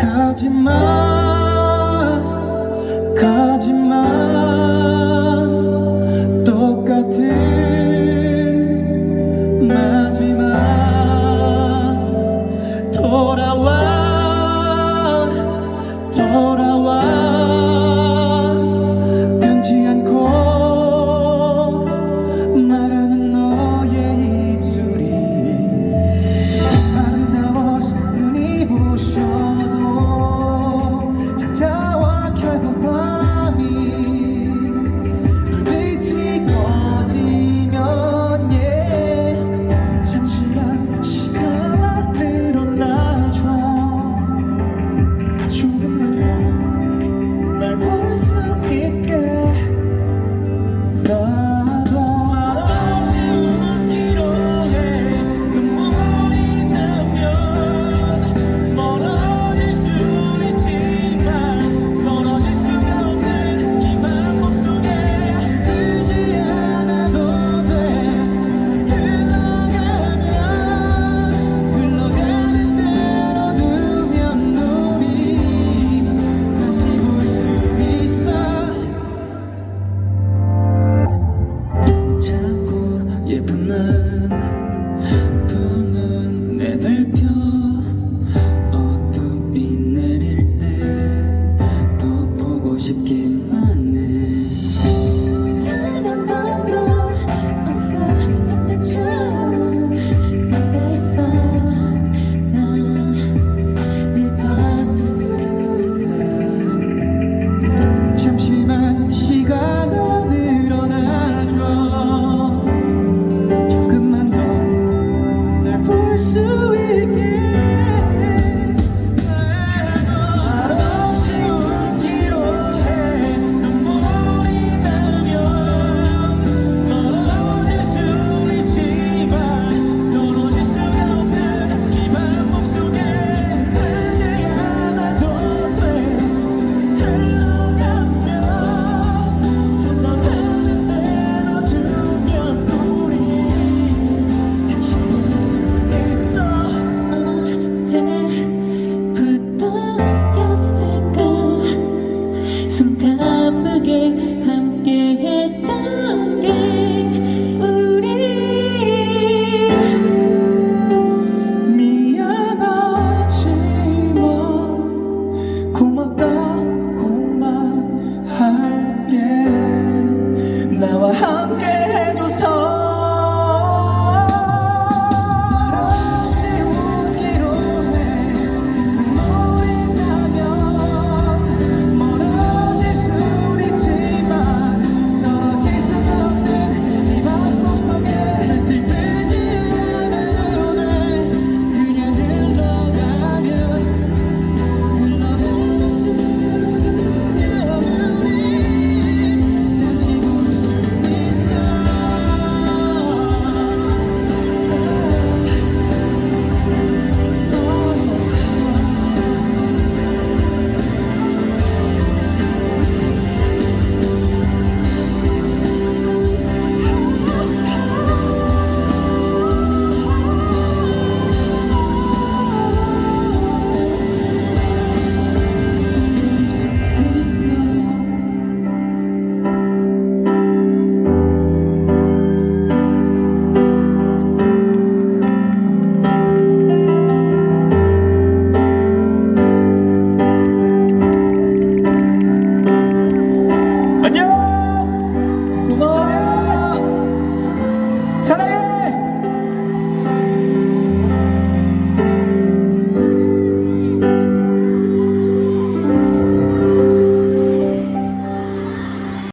가지마 가지마 똑같은 마지막 돌아와 돌아와. 함께 했던 게 우리 미안하지만 고맙다고만 할게. 나와 함께 해줘서